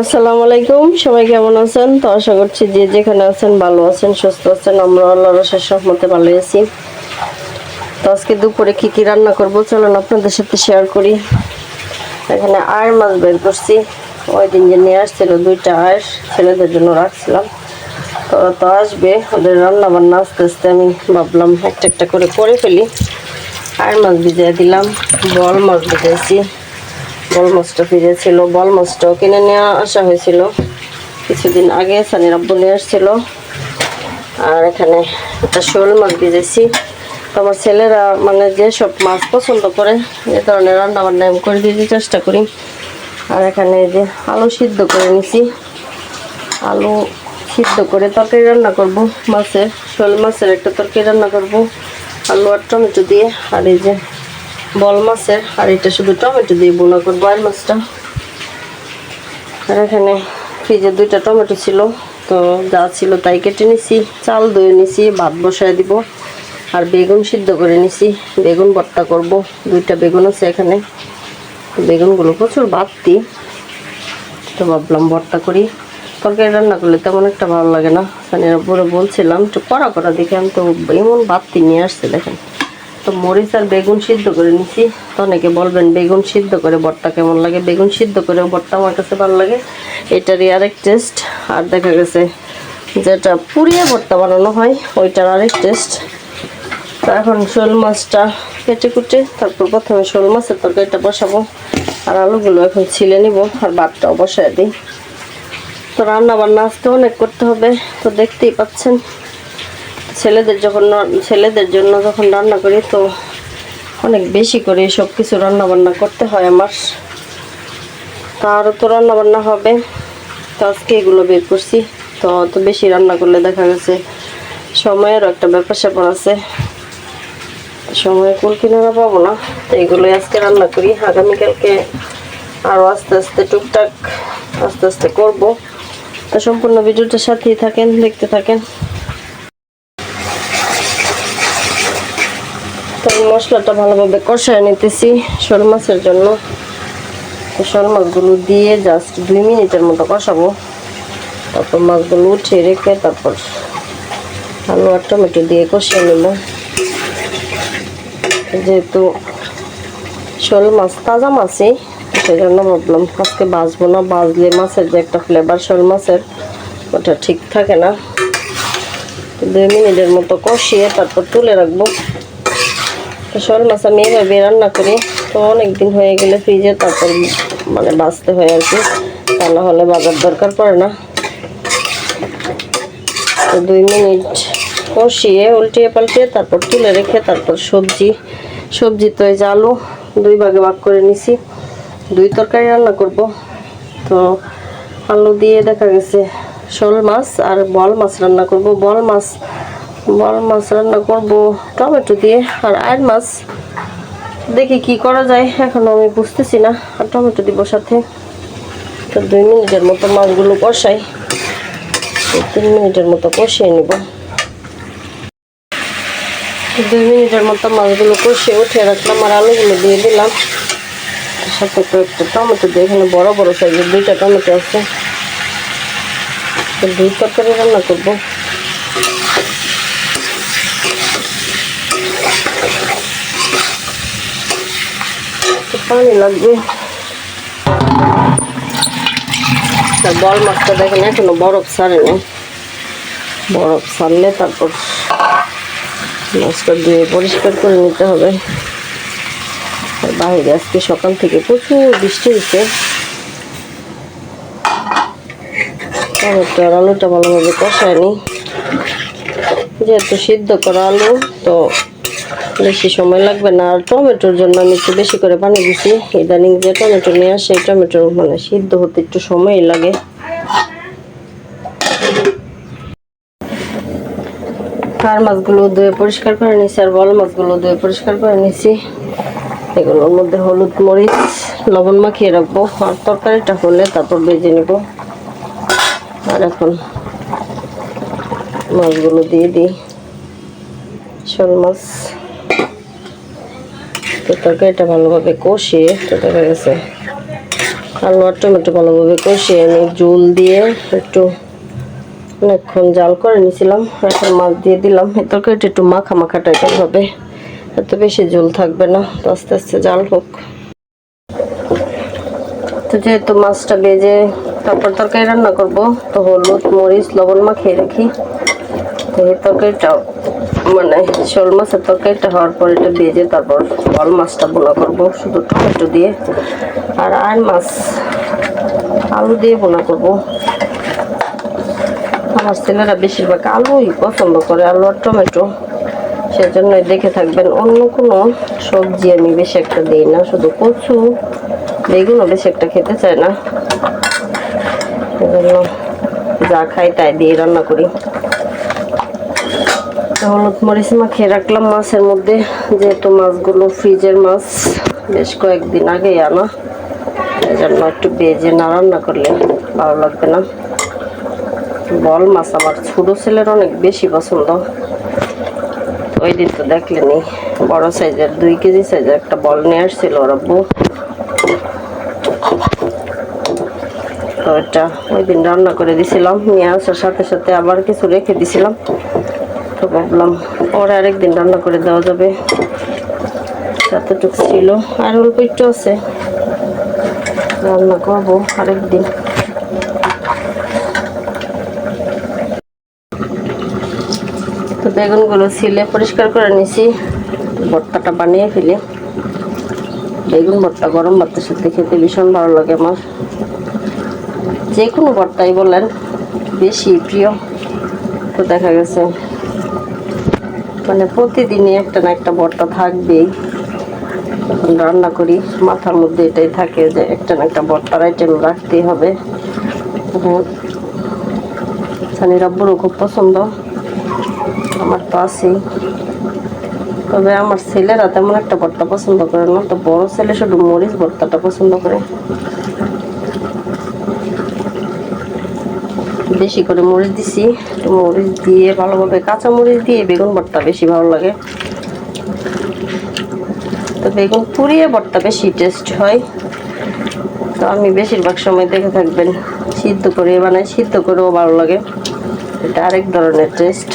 আসসালামু আলাইকুম। সবাই কেমন আছেন? তো আশা করছি যে যেখানে আছেন ভালো আছেন, সুস্থ আছেন। আমরা আল্লাহর শেষ মতে ভালো আছি। তো আজকে দুপুরে কি কি রান্না করব? চলুন আপনাদের সাথে শেয়ার করি। এখানে আয়ের মাছ বের করছি। ওই দিন যে নিয়ে আসছিল দুইটা আয়ের, ছেলেদের জন্য রাখছিলাম। তো তো আসবে, ওদের রান্না বান্না আস্তে আস্তে আমি ভাবলাম একটা একটা করে করে ফেলি। আয়ের মাছ ভিজিয়ে দিলাম, বল মাছ ভিজাইছি। বল মাছটা ফিরেছিল বল মাছটাও কিনে নিয়ে আসা হয়েছিল। কিছুদিন আগে সানির আব্বু নিয়ে আসছিল। আর এখানে একটা শোল মাছ ভিজেছি। আমার ছেলেরা মানে যেসব মাছ পছন্দ করে, এ ধরনের রান্না বান্না আমি করে দিতে চেষ্টা করি। আর এখানে যে আলু সিদ্ধ করে নিছি। আলু সিদ্ধ করে তরকারি রান্না করব, মাছের, শোল মাছের একটা তরকারি রান্না করব, আলু আর টমেটো দিয়ে। আর এই যে বল মাছের, আর এটা শুধু টমেটো দিয়ে বোনা করব, আর মাছটা। আর এখানে ফ্রিজে দুইটা টমেটো ছিল, তো যা ছিল তাই কেটে নিছি, চাল ধুয়ে নিছি, ভাত বসায় দিব, আর বেগুন সিদ্ধ করে নিছি, বেগুন ভর্তা করব, দুইটা বেগুন আছে এখানে। বেগুনগুলো প্রচুর বাড়তি, তো ভাবলাম ভর্তা করি। তরকারি রান্না করলে তেমন একটা ভালো লাগে না উপরে বলছিলাম, একটু কড়া কড়া দেখে আমি তো এমন বাড়তি নিয়ে আসছে দেখেন। তো মরিচ আর বেগুন সিদ্ধ করে নিছি। তো অনেকে বলবেন, বেগুন সিদ্ধ করে ভর্তা কেমন লাগে? বেগুন সিদ্ধ করে ভর্তা আমার কাছে ভালো লাগে। এটারই আরেক টেস্ট। আর দেখা গেছে যেটা পুড়িয়ে ভর্তা বানানো হয়, ওইটার আরেক টেস্ট। তো এখন শোল মাছটা কেটে কুটে তারপর প্রথমে শোল মাছের তরকারিটা বসাবো। আর আলুগুলো এখন ছিলে নিব আর ভাতটাও বসায় দিই। তো রান্না বান্না আজকে অনেক করতে হবে, তো দেখতেই পাচ্ছেন। ছেলেদের যখন ছেলেদের জন্য যখন রান্না করি, তো অনেক বেশি করে সব কিছু রান্না বান্না করতে হয় আমার। তো আরও তো রান্না বান্না হবে। তো আজকে এগুলো বের করছি। তো অত বেশি রান্না করলে দেখা গেছে সময়েরও একটা ব্যাপার স্যাপার আছে। সময় কুল কিনারা পাবো না। তো এগুলোই আজকে রান্না করি। আগামীকালকে আরও আস্তে আস্তে টুকটাক আস্তে আস্তে করব। তো সম্পূর্ণ ভিডিওটার সাথেই থাকেন, দেখতে থাকেন তো এই মশলাটা ভালোভাবে কষায় নিতেছি শোল মাছের জন্য। শোল মাছগুলো দিয়ে জাস্ট দুই মিনিটের মতো কষাবো। তারপর মাছগুলো উঠিয়ে রেখে তারপর আলু আর টমেটো দিয়ে কষিয়ে নেব। যেহেতু শোল মাছ তাজা মাছই সেই জন্য ভাবলাম আজকে বাজবো না বাজলে মাছের যে একটা ফ্লেভার শোল মাছের, ওটা ঠিক থাকে না। দুই মিনিটের মতো কষিয়ে তারপর তুলে রাখব। শোল মাছ আমি এভাবে রান্না করি। তো অনেক দিন হয়ে গেলে ফ্রিজে তারপর মানে বাঁচতে হয় আর কি। তা না হলে বাজার দরকার পড়ে না। তো দুই মিনিট কষিয়ে, উল্টিয়ে পাল্টিয়ে, তারপর তুলে রেখে, তারপর সবজি। সবজি তো এই যে আলু, দুই ভাগে ভাগ করে নিছি। দুই তরকারি রান্না করব। তো আলু দিয়ে দেখা গেছে শোল মাছ আর বল মাছ রান্না করব। বল মাছ বল মাছ রান্না করব, টমেটো দিয়ে আর আয়ের মাছ। দেখি কি করা যায়, এখনও আমি বুঝতেছি না। আর টমেটো দিব সাথে। তো দুই মিনিটের মতো মাছগুলো কষাই। তিন মিনিটের মতো কষিয়ে নিব। দুই মিনিটের মতো মাছগুলো কষিয়ে উঠিয়ে রাখলাম আর আলুগুলো দিয়ে দিলাম। সাথে কয়েকটা টমেটো দিয়ে, এখানে বড় বড় সাইজের দুইটা টমেটো আছে। দুই তরকারি রান্না করব। পানি লাগবে বল মাছটা দেখেন, এখনও বরফ ছাড়ে না বরফ ছাড়লে তারপর মাছটা ধুয়ে পরিষ্কার করে নিতে হবে। বাইরে আজকে সকাল থেকে প্রচুর বৃষ্টি হচ্ছে টমেটো আর আলুটা ভালোভাবে কষায়নি। যেহেতু সিদ্ধ করা আলু, তো বেশি সময় লাগবে না। আর টমেটোর জন্য আমি একটু বেশি করে পানি দিছি। ইদানিং যে টমেটো নিয়ে আসে, এই টমেটো মানে সিদ্ধ হতে একটু সময় লাগে। আর মাছগুলো ধুয়ে পরিষ্কার করে নিছি আর বল মাছগুলো ধুয়ে পরিষ্কার করে নিছি এগুলোর মধ্যে হলুদ মরিচ, লবণ মাখিয়ে রাখব, আর তরকারিটা হলে তারপর বেজে নেব। আর এখন মাছগুলো দিয়ে দিই। শোল মাছ। তো তরকারিটা ভালোভাবে কষিয়ে তো দেখা গেছে আলু আর টমেটো ভালোভাবে কষিয়ে আমি জল দিয়ে একটু অনেকক্ষণ জাল করে নিয়েছিলাম। এখন মাছ দিয়ে দিলাম। এ তরকারিটা একটু মাখা মাখা টাইপের হবে। এত বেশি জল থাকবে না। তো আস্তে আস্তে জাল হোক। তো যেহেতু মাছটা ভেজে তারপর তরকারি রান্না করব, তো হলুদ, মরিচ, লবণ মাখিয়ে রাখি। এই তরকারিটা মানে শোল মাছের তরকারিটা হওয়ার পর এটা ভেজে তারপর বল মাছটা বোনা করব, শুধু টমেটো দিয়ে। আর আর মাছ, আলু দিয়ে বোনা করব। আমার ছেলেরা বেশিরভাগ আলুই পছন্দ করে, আলু আর টমেটো। সেজন্য দেখে থাকবেন, অন্য কোনো সবজি আমি বেশি একটা দিই না, শুধু কচু, বেগুনও বেশি একটা খেতে চায় না। এজন্য যা খাই তাই দিয়ে রান্না করি। হলুদ মরিচ মাখিয়ে রাখলাম মাছের মধ্যে, যেহেতু মাছগুলো ফ্রিজের মাছ, বেশ কয়েকদিন আগেই আনা। এই জন্য একটু বেজে না রান্না করলে ভালো লাগবে না। বল মাছ আমার ছোট ছেলের অনেক বেশি পছন্দ। ওই দিন তো দেখলেনি, বড় সাইজের, দুই কেজি সাইজের একটা বল নিয়ে আসছিল ওর আব্বু। ওই দিন রান্না করে দিছিলাম, নিয়ে আসার সাথে সাথে আবার কিছু রেখে দিছিলাম। তো ভাবলাম, পরে আরেকদিন রান্না করে দেওয়া যাবে। এতটুকু ছিল। আর অল্প একটু আছে। রান্না করব আরেকদিন। তো বেগুনগুলো ছিলে, পরিষ্কার করে নিছি। ভর্তাটা বানিয়ে ফেলি। বেগুন ভর্তা, গরম ভাতের সাথে খেতে ভীষণ ভালো লাগে আমার। যে কোনো ভর্তাই বলেন, বেশি প্রিয়। তো দেখা গেছে। মানে প্রতিদিনই একটা না একটা ভর্তা থাকবেই। রান্না করি, মাথার মধ্যে এটাই থাকে যে একটা না একটা ভর্তার আইটেম রাখতেই হবে। সানি রব্বরও খুব পছন্দ। আমার তো আছেই। তবে আমার ছেলেরা তেমন একটা ভর্তা পছন্দ করে না, তো বড় ছেলে শুধু মরিচ ভর্তাটা পছন্দ করে। বেশি করে মরিচ দিছি। মরিচ দিয়ে ভালোভাবে কাঁচা মরিচ দিয়ে বেগুন ভর্তা বেশি ভালো লাগে। তো বেগুন পুড়িয়ে ভর্তা বেশি টেস্ট হয়। তো আমি বেশিরভাগ সময় দেখে থাকবেন, সিদ্ধ করে বানাই, সিদ্ধ করেও ভালো লাগে। এটা আরেক ধরনের টেস্ট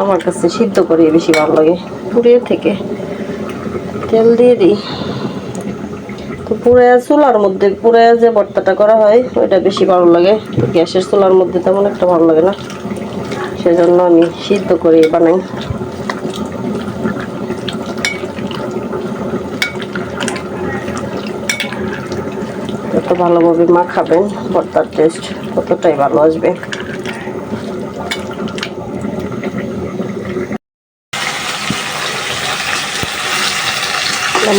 আমার কাছে সিদ্ধ করে বেশি ভালো লাগে। পুড়িয়ে থেকে তেল দিয়ে দিই। তো চুলার মধ্যে পুরায়া যে ভর্তাটা করা হয়, ওইটা বেশি ভালো লাগে। গ্যাসের চুলার মধ্যে তেমন একটা ভালো লাগে না। সেজন্য আমি সিদ্ধ করে বানাই। যত ভালোভাবে মাখাবেন, ভর্তার টেস্ট ততটাই ভালো আসবে।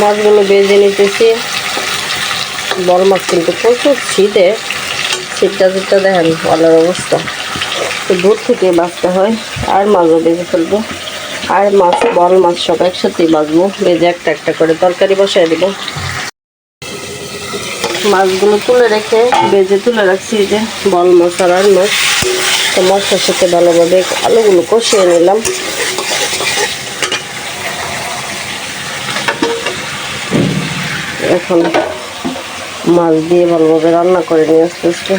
মাছগুলো বেজে নিতেছি। বড় মাছ কিন্তু প্রচুর শীতে ছিটটা শীতটা দেখেন ভালোর অবস্থা। তো দূর থেকে বাঁচতে হয়। আর মাছও বেজে ফেলব। আর মাছ, বড় মাছ সব একসাথেই বাঁচবো। বেজে একটা একটা করে তরকারি বসাই দেবো। মাছগুলো তুলে রেখে বেজে তুলে রাখছি যে বল মাছ আর আর মাছ। তো মশলার সাথে ভালোভাবে আলুগুলো কষিয়ে নিলাম। এখন মাছ দিয়ে ভালোভাবে রান্না করে নিয়ে আস্তে আস্তে।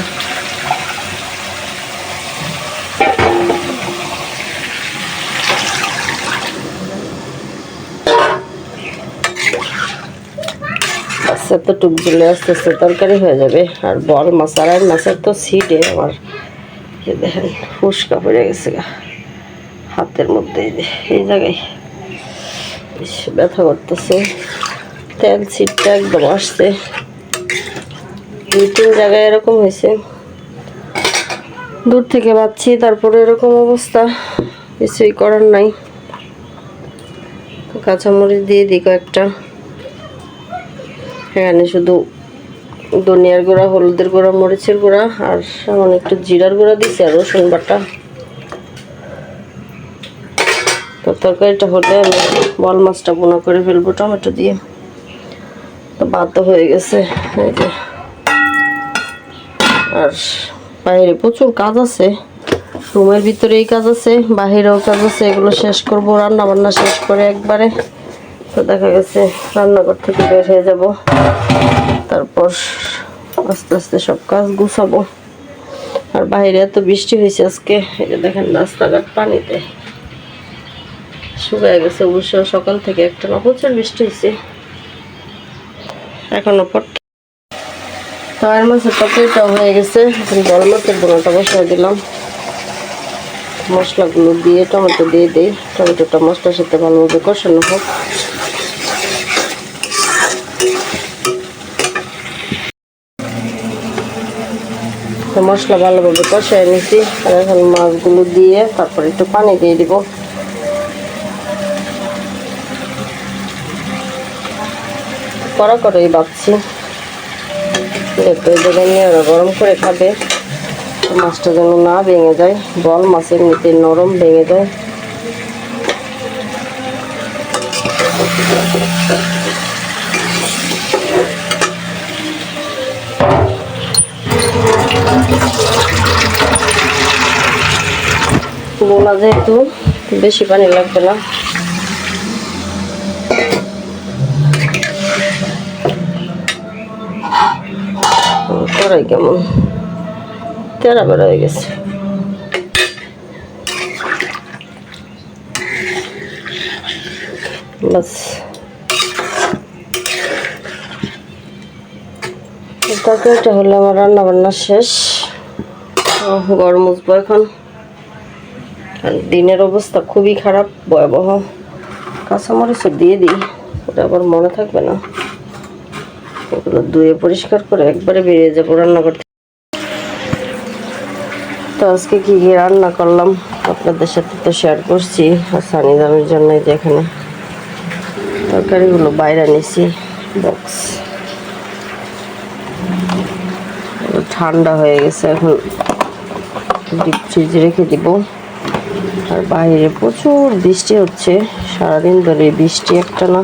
তো টুক দিলে আস্তে আস্তে তরকারি হয়ে যাবে। আর বল মাছ আর মাছের তো সিটে আমার। দেখেন, ফুসকা পড়ে গেছে গা। হাতের মধ্যে এই জায়গায়। ব্যথা করতেছে। তেল সিটটা একদম আসছে। দুই, তিন জায়গায় এরকম হয়েছে। দূর থেকে পাচ্ছি তারপরে এরকম অবস্থা। কিছুই করার নাই। কাঁচামরিচ দিয়ে দিই কয়েকটা। এখানে শুধু ধনিয়ার গুঁড়া, হলুদের গুঁড়া, মরিচের গুঁড়া, আর সামান্য একটু জিরার গুঁড়া দিচ্ছি আর রসুন বাটা। তো তরকারিটা হলে আমি বল মাছটা বোনা করে ফেলব টমেটো দিয়ে। তো বাধ্য হয়ে গেছে, এই যে। আর বাইরে প্রচুর কাজ আছে। রুমের ভিতরে এই কাজ আছে, বাহিরেও কাজ আছে, এগুলো শেষ করব রান্না বান্না শেষ করে একবারে। তো দেখা গেছে রান্নাঘর থেকে বের হয়ে যাব। তারপর আস্তে আস্তে সব কাজ গুছাবো। আর বাইরে এত বৃষ্টি হয়েছে আজকে, এই যে দেখেন রাস্তাঘাট পানিতে। শুকায় গেছে, অবশ্য সকাল থেকে একটা না প্রচুর বৃষ্টি হয়েছে। এখনও পর তার মাছের তরকারিটাও হয়ে গেছে। এখন বড় মাছের বোনাটা বসাই দিলাম। মশলাগুলো দিয়ে টমেটো দিয়ে দিই। টমেটোটা মশলার সাথে ভালোভাবে কষানো হোক। মশলা ভালোভাবে কষাই নিছি। আর এখন মাছগুলো দিয়ে তারপর একটু পানি দিয়ে দিব। কড়া করেই ভাবছি নিয়ে ওরা গরম করে খাবে। মাছটা যেন না ভেঙে যায়। বল মাছের নিতে নরম ভেঙে যায়। বোনা যেহেতু, বেশি পানি লাগবে না। করাই কেমন? তেরা বেড়া হয়ে গেছে। বাস। তরকারিটা হলে আমার রান্না বান্না শেষ গরম উঠবো এখন। দিনের অবস্থা খুবই খারাপ, ভয়াবহ। কাঁচামরিচও দিয়ে দিই, ওটা আবার মনে থাকবে না। ওগুলো ধুয়ে পরিষ্কার করে একবারে বেরিয়ে যাব রান্না করতে তো আজকে কি কি রান্না করলাম আপনাদের সাথে তো শেয়ার করছি আর সানি দামের যে এখানে তরকারিগুলো বাইরে নিছি বক্স ঠান্ডা হয়ে গেছে, এখন ডিপ ফ্রিজে রেখে দিব। আর বাইরে প্রচুর বৃষ্টি হচ্ছে, সারাদিন ধরে বৃষ্টি একটা না।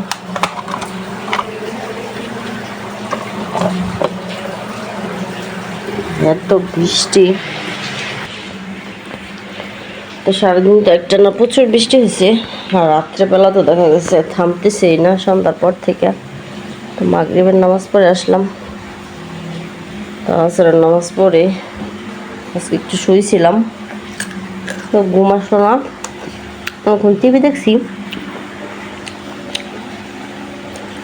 এত বৃষ্টি। তো সারাদিন তো একটা না প্রচুর বৃষ্টি হয়েছে। আর রাত্রেবেলা তো দেখা গেছে থামতেছেই না সন্ধ্যার পর থেকে। তো মাগরিবের নামাজ পড়ে আসলাম। তো আসরের নামাজ পড়ে আজকে একটু শুয়েছিলাম তো ঘুম আসলো না। তখন টিভি দেখছি।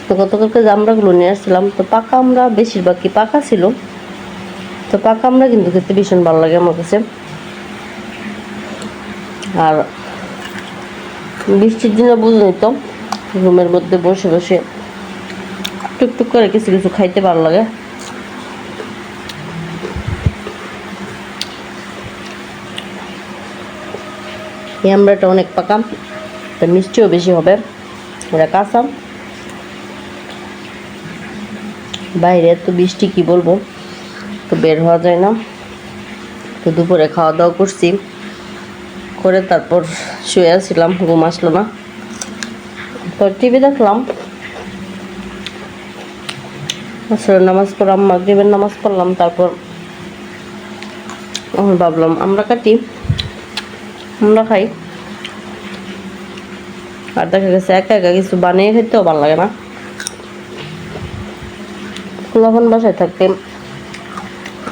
তো গতকালকে জামড়াগুলো নিয়ে আসছিলাম, তো পাকা আমরা বেশিরভাগ কি পাকা ছিল। তো পাকা আমরা কিন্তু খেতে ভীষণ ভালো লাগে আমার কাছে। আর বৃষ্টির দিনে বুঝলি তো, রুমের মধ্যে বসে বসে টুকটুক করে কিছু কিছু খাইতে ভালো লাগে। এই অনেক পাকা, তা মিষ্টিও বেশি হবে। ওরা কাঁচা। বাইরে এত বৃষ্টি কি বলব? তো বের হওয়া যায় না। তো দুপুরে খাওয়া দাওয়া করছি। করে তারপর শুয়ে আসছিলাম ঘুম আসলো না। তো টিভি দেখলাম। আসলে নামাজ পড়লাম, মাগরিবের নামাজ পড়লাম, তারপর ভাবলাম, আমরা কাটি, আমরা খাই। আর দেখা গেছে একা একা কিছু বানিয়ে খেতেও ভালো লাগে না। যখন বাসায় থাকতে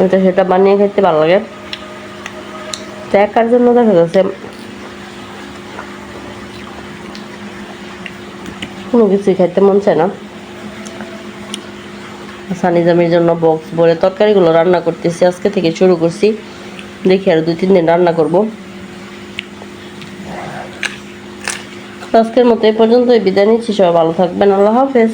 এটা সেটা বানিয়ে খেতে ভালো লাগে। তো জন্য দেখা গেছে কোনো কিছুই খাইতে মন চায় না। সানিজামির জন্য বক্স ভরে তরকারিগুলো রান্না করতেছি, আজকে থেকে শুরু করছি। দেখি আর দুই তিন দিন রান্না করব। আজকের মতো এই পর্যন্ত বিদায় নিচ্ছি, সবাই ভালো থাকবেন, আল্লাহ হাফেজ।